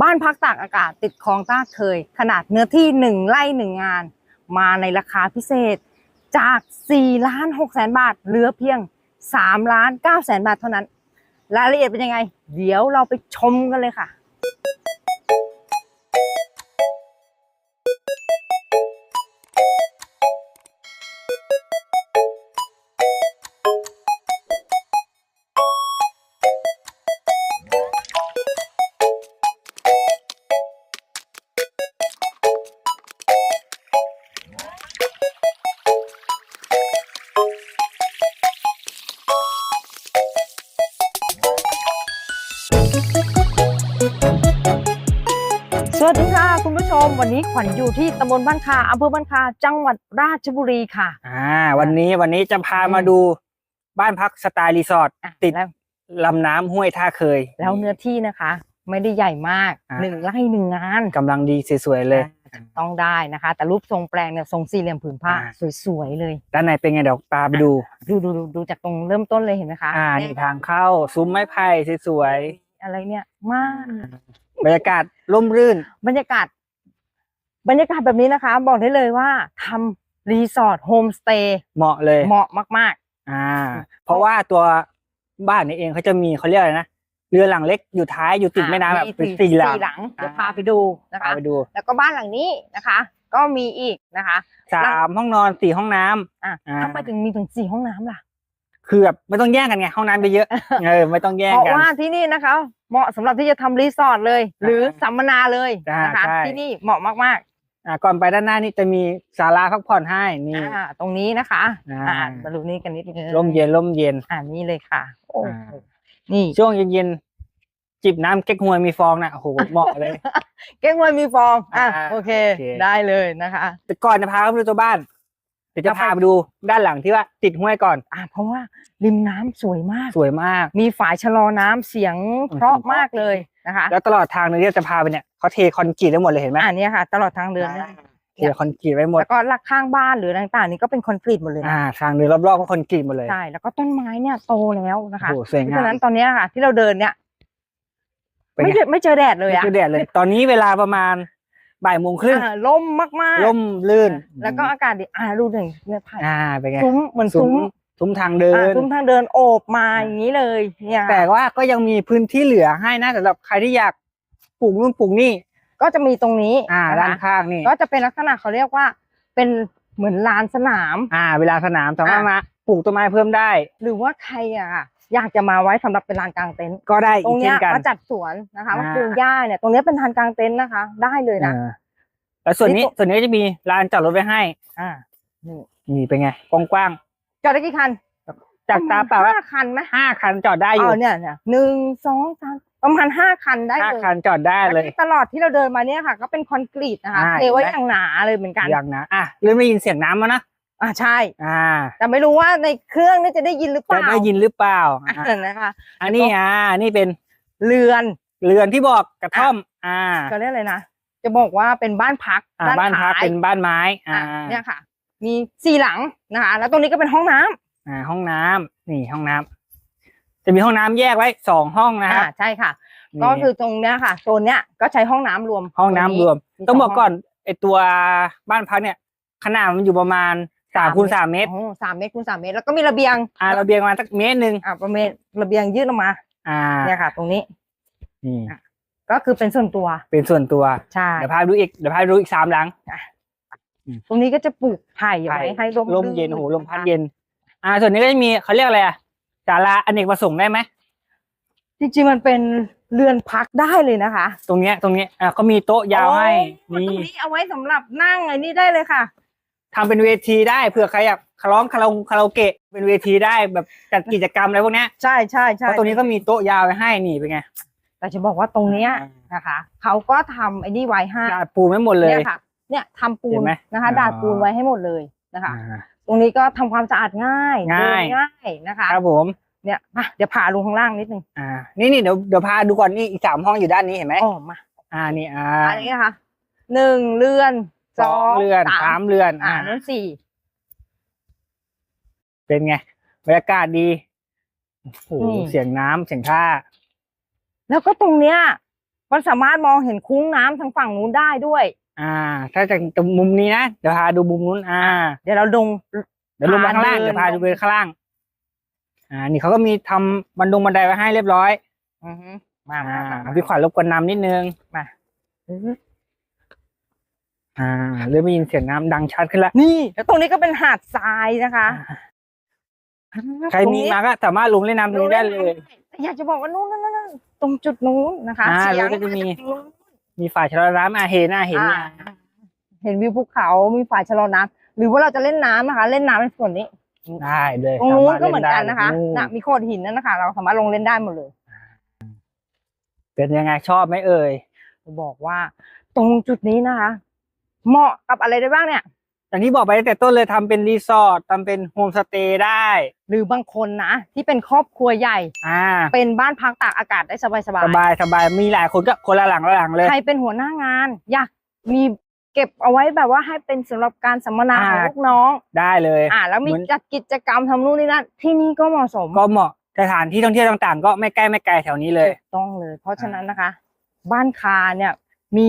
บ้านพักตากอากาศติดคลองต้าเคย ขนาดเนื้อที่หนึ่งไร่หนึ่งงาน มาในราคาพิเศษจาก4ล้าน6แสนบาท เหลือเพียง3ล้าน9แสนบาทเท่านั้น รายละเอียดเป็นยังไง เดี๋ยวเราไปชมกันเลยค่ะ ม วันนี้ขวัญอยู่ที่ตำบลบ้านคาอำเภอบ้านคา จังหวัดราชบุรีค่ะ อ่า วันนี้วันนี้จะพามาดูบ้านพักสไตล์รีสอร์ทอะติดแล้วลำน้ำห้วยท่าเคย แล้วเนื้อที่นะคะ ไม่ได้ใหญ่มากอ่าหนึ่งไร่หนึ่งงานกำลังดีสวยๆเลยอ่าต้องได้นะคะ แต่รูปทรงแปลงเนี่ยทรงสี่เหลี่ยมผืนผ้าอ่าสวยๆเลยด้านในเป็นไงเดี๋ยวตาไปดูดู ดูดูดูจากตรงเริ่มต้นเลยเห็นไหมคะ อ่านี่ทางเข้าซุ้มไม้ไผ่สวยอะไรเนี่ยมากๆบรรยากาศร่มรื่น บรรยากาศ บรรยากาศแบบนี้นะคะ บอกได้เลยว่าทำรีสอร์ทโฮมสเตย์เหมาะเลยเหมาะมาก อ่า เพราะว่าตัวบ้านนี้เองเขาจะมีเขาเรียกอะไรนะเรือหลังเล็กอยู่ท้ายอยู่ๆติดแม่น้ำแบบมีเป็นสี่หลังหลังเดี๋ยวอ่าพาไปดูนะคะพาไปดู แล้วก็บ้านหลังนี้นะคะ ก็มีอีกนะคะสามห้องนอนสี่ห้องน้ำอะอ่าทำไมถึงมีถึงสี่ห้องน้ำล่ะ คือแบบไม่ต้องแย่งกันไงห้องน้ำไปเยอะเออไม่ต้องแย่งเพราะกันว่าที่นี่นะคะ เหมาะสำหรับที่จะทำรีสอร์ทเลย หรือสัมมนาเลยนะคะใช่ที่นี่เหมาะมาก อ่าก่อนไปด้านหน้านี่จะมีศาลาพักผ่อนให้ๆนี่ อ่า ตรงนี้นะคะอ่า อ่ามาดูนี่กันนิดนึงร่มเย็นร่มเย็น อ่านี่เลยค่ะ โอ้อ่า นี่ช่วงเย็นๆจิบน้ำเก๊กฮวยมีฟองนะโอ้โหเหมาะเลย เก้งมวยมีฟอง อะอ่าโอเค โอเค ได้เลยนะคะ แต่ก่อนจะพาไปดูตัวบ้าน เดี๋ยวจะจะไปพาไปดูด้านหลังที่ว่าติดห้วยก่อน อ่าเพราะว่าริมน้ำสวยมาก สวยมาก มีฝายชะลอน้ำเสียงเพราะมากเลยนะคะแล้วตลอดทางเนี่ยที่จะพาไปเนี่ยเขาเทคอนกรีตไว้หมดเลยเห็นไหมอ่าเนี่ยค่ะ ตลอดทางเดินเนี่ยเทคอนกรีตไว้หมด แล้วก็ลักข้างบ้านหรืออะไรต่างๆ นี่ก็เป็นคอนกรีตหมดเลยนะอ่าทางเดินรอบๆก็คอนกรีตหมดเลยใช่แล้วก็ต้นไม้เนี่ยโตแล้วนะคะโอ้โหสวยเพงาราะมฉะนั้นตอนเนี้ยค่ะ ที่เราเดินเนี่ยเป็นไม่ไงเจอไม่เจอแดดเลยไม่อะคือแดดเลย ตอนนี้เวลาประมาณ บ่ายโมงครึ่งอ่าล่มมากๆร่มลื่น แล้วก็อากาศดีอ่าดูหนึ่งเนี่ยไผ่อ่าเป็นไงซุ้มเหมือนซุ้ซุ้มมซุ้มทางเดิอ่านซุ้มทางเดินโอบมาอย่างนี้เลยเนี่ยแต่ว่าก็ยังมีพื้นที่เหลือให้นะสำหรับใครที่อยากปลูกนู่นปลูกนี่ ก็จะมีตรงนี้อ่านะคะด้านข้างนี่ก็จะเป็นลักษณะเขาเรียกว่า เป็นเหมือนลานสนาม อ่า เวลาสนามสามารถอะมาปลูกต้นไม้เพิ่มได้ หรือว่าใครอะ อยากจะมาไว้สำหรับเป็นลานกลางเต็นท์ก็ได้ตรอีงกเนี้เช่ยนกันมาจัดสวนนะคะมาอ่าปลูกหญ้าเนี่ยตรงเนี้ยเป็นลานกลางเต็นท์นะคะ ได้เลยนะเออแล้วส่วนนี้นี่ส่วนนี้ก็จะมีลานจอดรถไว้ให้ อ่านี่เป็นไงกว้างจอดได้กี่คันๆจากตาเปล่าว่าห้าคันไหมห้าคันจอดได้อยู่อ๋อเนี่ยเนี่ยหนึ่งสองสามประมาณห้าคันได้ห้าเลยคันจอดได้เลยแล้วตลอดที่เราเดินมาเนี่ยค่ะ ก็เป็นคอนกรีตนะคะอ่าเทไว้เห็นไหมอย่างหนาเลยเหมือนกันอย่างนะอะเริ่มได้ยินเสียงน้ำแล้วนะ อ่าใช่ อ่า แต่ไม่รู้ว่าในเครื่องนี่จะได้ยินหรือเปจะล่าได้ยินหรือเปล่าอะอ่านะคะอันนี้อ่านี่เป็นเรือน เรือนที่บอกกระท่อม อ่าเขาเรียกอะไรนะ จะบอกว่าเป็นบ้านพักอ่าด้บ้านพักท้ยเป็นบ้านไม้ อ่าอะเนี่ยค่ะ มีสี่หลังนะคะ แล้วตรงนี้ก็เป็นห้องน้ำอ่าห้องน้ำนี่ห้องน้ำจะมีห้องน้ำแยกไว้สองห้องนะครับอ่าใช่ค่ะนี่ก็คือตรงเนี้ยค่ะโซนเนี้ยก็ใช้ห้องน้ำรวมห้องน้ำรวมมีต้องสบอกห้ก่อนไอตัวบ้านพักเนี่ย ขนาดมันอยู่ประมาณ สามคูณสามเมตรโอ้สามเมตรคูณสามเมตร แล้วก็มีระเบียง อ่าระเบียงมาสักเมตรหนึ่งอ่าประเมตรระเบียงยื่นออกมา อ่าเนี่ยค่ะ ตรงนี้นี่อะก็คือเป็นส่วนตัว เป็นส่วนตัว ใช่ เดี๋ยวพาไปดูอีก เดี๋ยวพาไปดูอีกสามหลัง ตรงนี้ก็จะปลูกไผ่ไว้ให้ลมลมเย็นโอ้โหลมพัดเย็น อ่า ส่วนนี้ก็จะมีเขาเรียกอะไรอะศาลาอเนกประสงค์ได้ไหม จริงๆมันเป็นเรือนพักได้เลยนะคะ ตรงเนี้ยตรงเนี้ยอ่าก็มีโต๊ะยาวให้โอ้ตรงนี่นี้เอาไว้สำหรับนั่งไอ้นี่ได้เลยค่ะ ทำเป็นเวทีได้เผื่อใครอยากคาร้องคาราคาราโอเกะเป็นเวทีได้แบบจัดกิจกรรมอะไรพวกเนี้ยใช่ใช่ใช่เพราะตรงนี้ก็มีโต๊ะยาวไว้ให้นี่เป็นไงแต่จะบอกว่าตรงเนี้ยนะคะเขาก็ทำไอ้นี่ไว้ให้ดาดปูนไว้หมดเลยเนี่ยค่ะ เนี่ยทำปูเห็นนไหมนะคะอ๋อดาดปูนไว้ให้หมดเลยนะคะอ่าตรงนี้ก็ทำความสะอาดง่ายง่ายเดินง่ายนะคะครับผมเนี่ยมาเดี๋ยวพาลงข้างล่างนิดนึงอ่า นี่นี่เดี๋ยวเดี๋ยวพาดูก่อนนี่อีกสามห้องอยู่ด้านนี้เห็นไหมอ๋อมาอ่านี่อ่าอันนี้นะคะหนึ่งเรือน สสอองงเรือนสามเรือนอ่าอ่านั่นสี่เป็นไงบรรยากาศดีโอ้โหเสียงน้ำเสียงท่า แล้วก็ตรงเนี้ยมันสามารถมองเห็นคุ้งน้ำทางฝั่งนู้นได้ด้วย อ่า ถ้าจากมุมนี้นะเดี๋ยวพาดูมุมนู้น อ่า เดี๋ยวเราดงเดี๋ยวลงมาข้างล่างพาเดินเดี๋ยวพาดูไปข้างล่าง อ่า นี่เขาก็มีทำบันดงบันไดไว้ให้เรียบร้อย อือฮึมาอ่ามามาพี่ขวัญรบกวนนำนิดนึงอือฮึ อ่าเริ่มได้ยินเสียงน้ำดังชัดขึ้นแล้ว นี่ แล้วตรงนี้ก็เป็นหาดทรายนะคะใครมีมาก็สามารถลงเล่นน้ำตรงนี้ได้เลย แต่อยากจะบอกว่านู้นนั่นนั่นตรงจุดนู้นนะคะอ่าเสียงแล้วก็จะมีาจากตรงนู้นมีฝ่ายชะลอน้ำอะเห็นอะเห็นอ่าอะเห็นวิวภูเขา มีฝ่ายชะลอน้ำหรือว่าเราจะเล่นน้ำนะคะ เล่นน้ำในส่วนนี้ ได้เลยตรงนู้นสาารถก็เหมือนกันนะคะล่ได้น่ะมีโขดหินนั่นนะคะ เราสามารถลงเล่นได้หมดเลย เป็นยังไงชอบไหมเอ่ย บอกว่าตรงจุดนี้นะคะ เหมาะกับอะไรได้บ้างเนี่ยอย่างที่บอกไปตั้งแต่ต้นเลยทำเป็นรีสอร์ททำเป็นโฮมสเตย์ได้ หรือบางคนนะ ที่เป็นครอบครัวใหญ่อ่าเป็นบ้านพักตากอากาศได้สบายสบายสบายมีหลายคนก็คนละหลังละหลังเลยๆใครเป็นหัวหน้างาน อยากมีเก็บเอาไว้แบบว่าให้เป็นสำหรับการสัมมนาของอ่าลูกน้องได้เลย อ่าแล้วมีเหมือนจัดกิจกรรมทำนู่นนี่นั่นที่นี่ก็เหมาะสมก็เหมาะสถานที่ท่องเที่ยวต่างๆ ก็ไม่ใกล้ไม่ไกลแถวนี้เลยถูกต้องเลย เพราะฉะนั้นนะคะ บ้านคาเนี่ยมี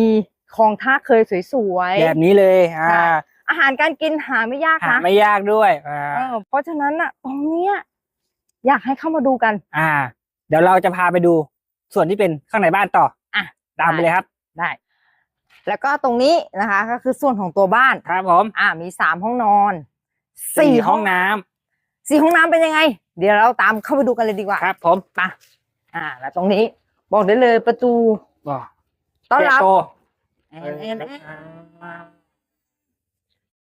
คลองท่าเคยสวยๆแบบนี้เลยอ่าใช่อาหารการกินหาไม่ยากหานะไม่ยากด้วยอ่าเออเพราะฉะนั้นอะตรงเนี้ยอยากให้เข้ามาดูกัน อ่า เดี๋ยวเราจะพาไปดู ส่วนที่เป็นข้างในบ้านต่ออะ ตามไปเลยครับ ได้ แล้วก็ตรงนี้นะคะ ก็คือส่วนของตัวบ้าน ครับผมอ่ามีสามห้องนอนสี่สี่ห้องน้ำสี่ห้องน้ำเป็นยังไง เดี๋ยวเราตามเข้าไปดูกันเลยดีกว่าครับ ผมไปอ่า แล้วตรงนี้ บอกได้เลยประตูบอกต้อนรับใหญ่โต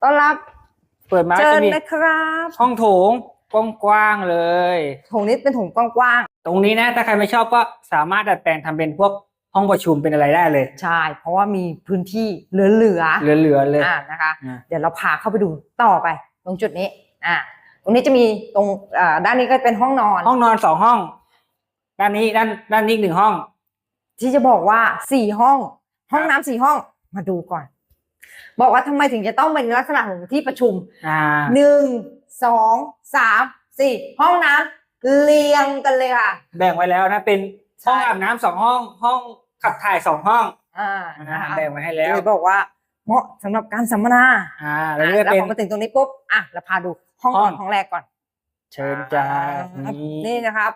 ต้อนรับ เปิดมาเชิจะญมีนะครับห้องโถงกว้างๆเลยโถงนี้เป็นโถงกว้างตรงนี้นะ ถ้าใครไม่ชอบก็สามารถดัดแปลงทำเป็นพวกห้องประชุมเป็นอะไรได้เลย ๆใช่เพราะว่ามีพื้นที่เหลือเหลือๆเลยๆอ่านะคะ อ่าเดี๋ยวเราพาเข้าไปดูต่อไป ตรงจุดนี้ อ่า ตรงนี้จะมีตรงอ่าด้านนี้ก็เป็นห้องนอน ห้องนอนสองห้อง ด้านนี้ด้านด้านนี้อีกหนึ่งห้อง ที่จะบอกว่าสี่ห้อง ห้องน้ำสี่ห้องมาดูก่อน บอกว่าทำไมถึงจะต้องเป็นลักษณะของที่ประชุมอ่าหนึ่งสองสามสี่ห้องน้ำเรียงกันเลยค่ะ แบ่งไว้แล้วนะเป็นใช่ห้องอาบน้ำสองห้องห้องขับถ่ายสองห้องอ่าอ่านะคะแบ่งไว้ให้แล้วเลยบอกว่าเหมาะสำหรับการสัมมนาอ่าอะแล้วก็แล้วเป็นพอมาถึงตรงนี้ปุ๊บอะเราพาดูห้องห้ก่อองนห้องแรกก่อน เชิญจ้าอ่านี่นี่นะครับ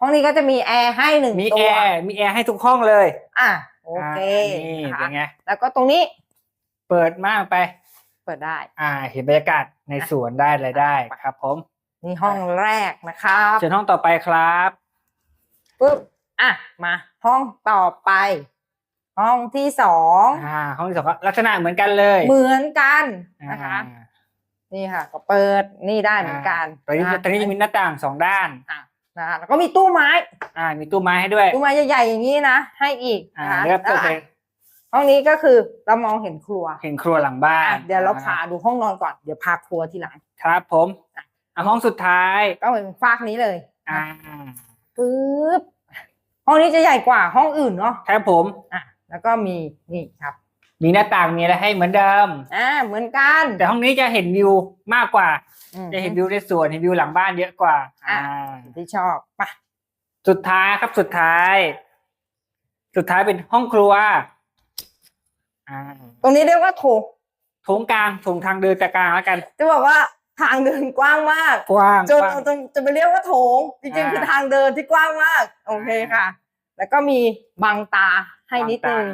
ห้องนี้ก็จะมีแอร์ให้หนึ่งมีตัแอวร์มีแอร์ให้ทุกห้องเลย อะ โอเคานี่นะคะเป็นไงแล้วก็ตรงนี้ เปิดมากไป เปิดได้ อ่า เห็นบรรยากาศในสวนได้เลยได้ครับ ผมนี่ห้องแรกนะครับเชิญห้องต่อไปครับปุ๊บอะมา ห้องต่อไป ห้องที่สองอ่า ห้องที่สองก็ลักษณะเหมือนกันเลย เหมือนกันนะคะอ่านี่ค่ะ ก็เปิดนี่ได้เหมือนกันตอนนี้ะตอนนี้จะมีหน้าต่างสองด้านอะ นะคะแล้วก็มีตู้ไม้ อ่า มีตู้ไม้ให้ด้วยตู้ไม้ใหญ่ๆอย่างนี้นะให้อีกอ่านะคะแล้วก็เปิดไปอะห้องนี้ก็คือเรามองเห็นครัวเห็นครัวหลังบ้าอะนเดี๋ยวเราอ่พาดูห้องนอนก่อนเดี๋ยวพาครัวทีหลังครับ ผมอะห้องสุดท้ายก็เป็นฟากนี้เลย อ่าปึ๊บห้องนี้จะใหญ่กว่าห้องอื่นเนาะครับผมอะแล้วก็มีนี่ครับ มีหน้าต่างมีอะไรให้เหมือนเดิม อ่าเหมือนกันแต่ห้องนี้จะเห็นวิวมากกว่า อืมจะเห็นวิวในสวนเห็นวิวหลังบ้านเยอะกว่า อะอ่าที่ชอบไปสุดท้ายครับสุดท้าย สุดท้ายเป็นห้องครัว อ่าตรงนี้เรียกว่าโถงโถงกลางโถงทางเดินแต่กลางแล้วกันจะบอกว่าทางเดินกว้างมาก กว้างจนกว้างเราจะจะไปเรียกว่าโถง จริงๆอ่าคือทางเดินที่กว้างมาก โอเคค่ะ แล้วก็มีบังตาให้นิดนึง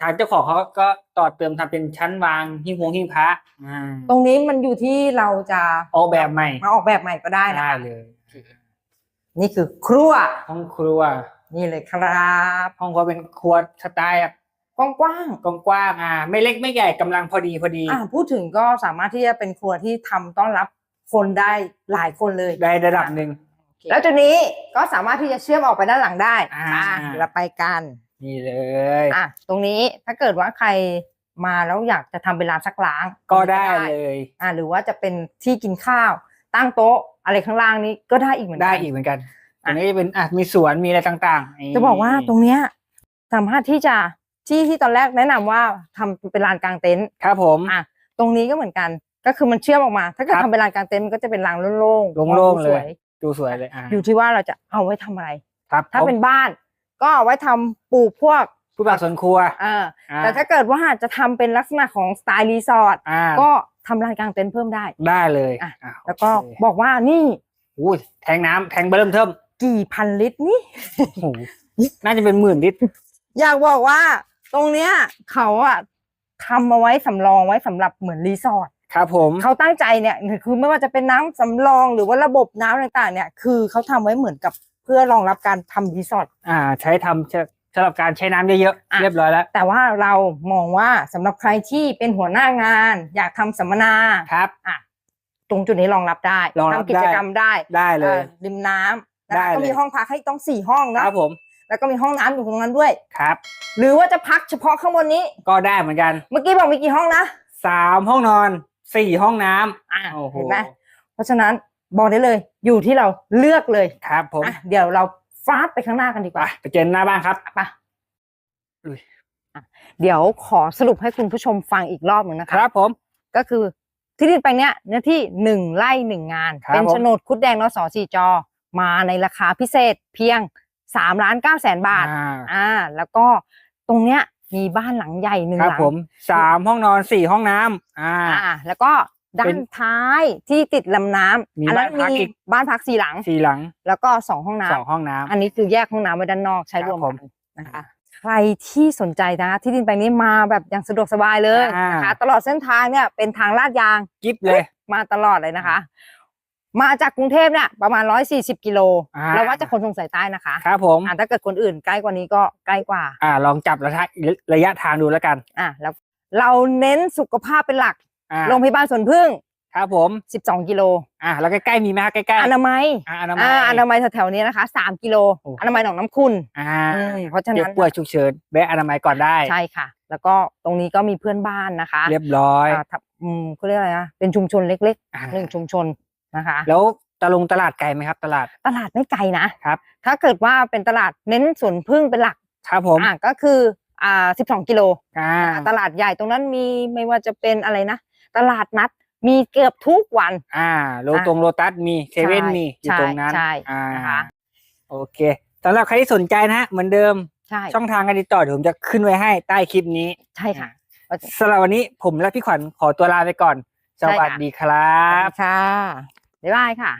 ทางเจ้าของเขาก็ต่อเติมทำเป็นชั้นวางหิ้งหงหิ้งพระอ่าตรงนี้มันอยู่ที่เราจะออกแบบใหม่มาออกแบบใหม่ก็ได้นะได้คะเลย นี่คือครัวห้องครัว นี่เลยครับห้องครัวเป็นครัวสไตล์แบบกว้างกว้างๆอ่าไม่เล็กไม่ใหญ่กำลังพอดีพอดีๆอ่าพูดถึงก็สามารถที่จะเป็นครัวที่ทำต้อนรับคนได้หลายคนเลยได้ระดับหนึ่งแล้วจุดนี้ก็สามารถที่จะเชื่อมออกไปด้านหลังได้อ่าอ่าเดี๋ยวเราไปกัน นี่เลยอะตรงนี้ถ้าเกิดว่าใครมาแล้วอยากจะทำเป็นร้านซักล้างก็ได้เลยอ่าหรือว่าจะเป็นที่กินข้าว ตั้งโต๊ะอะไรข้างล่างนี้ก็ได้อีกเหมือนกัได้อีกเหมือนกันตรงนี้จะเป็นอะมีสวนมีอะไรต่างๆ จะบอกว่าตรงเนี้ยสามารถที่จะที่ที่ตอนแรกแนะนำว่าทำเป็นลานกลางเต็นท์ครับผมอะตรงนี้ก็เหมือนกัน ก็คือมันเชื่อมออกมา ถ้าเกิดครับทำเป็นลานกลางเต็นท์มันก็จะเป็นลานโล่งๆโล่งๆสวเลยดูสวยเลยอ่าอยู่ที่ว่าเราจะเอาไว้ทำอะไรครับถ้าผมเป็นบ้าน ก็เอาไว้ทำปลูกพวกผู้บ่าวสวนครัวเอออ่าแต่ถ้าเกิดว่าจะทำเป็นลักษณะของสไตล์รีสอร์ทอ่าก็ทำลานกลางเต็นท์เพิ่มได้ได้เลยอะอะแล้วก็โอเคบอกว่านี่อุ้ยแทงน้ำแทงเบิ่มเทิมกี่พันลิตรนี่โอ้โหน่าจะเป็นหมื่นลิตร อยากบอกว่า ตรงเนี้ย เขาอะทำเอาไว้สำรองไว้สำหรับเหมือนรีสอร์ทครับผมเขาตั้งใจเนี่ยคือไม่ว่าจะเป็นน้ำสำรองหรือว่าระบบน้ำต่างๆ เนี่ย คือเขาทำไว้เหมือนกับเพื่อรองรับการทำรีสอร์ทอ่า ใช้ทำสำหรับการใช้น้ำเยอะอะๆเรียบร้อยแล้วแต่ว่าเรามองว่าสำหรับใครที่เป็นหัวหน้างาน อยากทำสัมมนาครับ อะตรงจุดนี้รองรับได้รองรับทำกิจกรรมได้ได้เลยอ่อริมน้ำนะได้คะเลยก็มีห้องพักให้ต้องสี่ห้องคนะรับผม แล้วก็มีห้องน้ำอยู่ตรงนั้นด้วยครับ หรือว่าจะพักเฉพาะข้างบนนี้ก็ได้เหมือนกัน เมื่อกี้บอกมีกี่ห้องนะสามห้องนอนสี่ห้องน้ำอะโอ้โหเห็นไหมเพราะฉะนั้น บอกได้เลย อยู่ที่เราเลือกเลยครับผมอะเดี๋ยวเราฟาดไปข้างหน้ากันดีกไปว่า ไปเจอหน้าบ้านครับไปอุ้ยอะเดี๋ยวขอสรุปให้คุณผู้ชมฟังอีกรอบหนึ่งนะคคะรับผม ก็คือที่ดินแปลงเนี้ยเนื้อที่หนึ่งไร่หนึ่งงาน ครับเป็นผม โฉนดคุดแดงนสสี่จอ มาในราคาพิเศษเพียงสามล้านเก้าแสนบาท อ่าอ่า แล้วก็ตรงเนี้ยมีบ้านหลังใหญ่หนึ่งครับหลังผมสามห้องนอนสี่ห้องน้ำอ่า อ่า แล้วก็ ด้าเป็นนท้ายที่ติดลำน้ำมีอันนั้นบ้านพักมีอีก บ้านพักสี่หลัง สี่หลังแล้วก็สองห้องน้ำสองห้องน้ำ อันนี้คือแยกห้องน้ำไว้ด้านนอกใช้ครับรวมผกัมนนะคะ ใครที่สนใจนะที่ดินแปลงนี้มาแบบอย่างสะดวกสบายเลยอ่าน นะคะตลอดเส้นทางเนี่ยเป็นทางลาดยาง กิฟเลย มาตลอดเลยนะคะ มาจากกรุงเทพเนี่ยประมาณ 140 กิโล อ่า เราว่าจะคนสงสายใต้นะคะครับผม อ่าถ้าเกิดคนอื่นใกล้กว่านี้ก็ใกล้กว่า อ่าลองจับระยะระยะทางดูแล้วกัน อ่าแล้วเราเน้นสุขภาพเป็นหลัก อ่าโรงพยาบาลสวนพึ่ง ครับผม 12 กิโลอ่าแล้วใกล้ๆมีไหมครับใกล้ๆอนามัยอ่าอนามัยอ่าอนามัยแถวๆนี้นะคะ 3 กิโลโอ้อนามัยหนองน้ำคุณอ่าอืมเพราะฉะเจ็บนั้นป่วยฉุกเฉินแวะอนามัยก่อนได้ใช่ค่ะ แล้วก็ตรงนี้ก็มีเพื่อนบ้านนะคะ เรียบร้อยอ่าทับอืมเขาเรียกอะไรนะเป็นชุมชนเล็กอ่าๆหนึ่งชุมชนนะคะ แล้วตะลงตลาดไกลไหมครับ ตลาดตลาดไม่ไกลนะครับ ถ้าเกิดว่าเป็นตลาดเน้นสวนพึ่งเป็นหลักครับผมอ่าก็คืออ่า12 กิโลอ่าตลาดใหญ่ตรงนั้นมีไม่ว่าจะเป็นอะไรนะ ตลาดนัดมีเกือบทุกวัน อ่าโลตรงโลตัสมีเซเว่นใช่มีอยู่ใช่ตรงนั้นใช่อ่านะคะโอเคสำหรับใครที่สนใจนะฮะเหมือนเดิมใช่ช่องทางการติดต่อเดี๋ยวผมจะขึ้นไว้ให้ใต้คลิปนี้ใช่ค่ะสำหรับวันนี้ผมและพี่ขวัญขอตัวลาไปก่อนสใช่ค่ะวัสดีครับค่ะบ๊ายบายค่ะ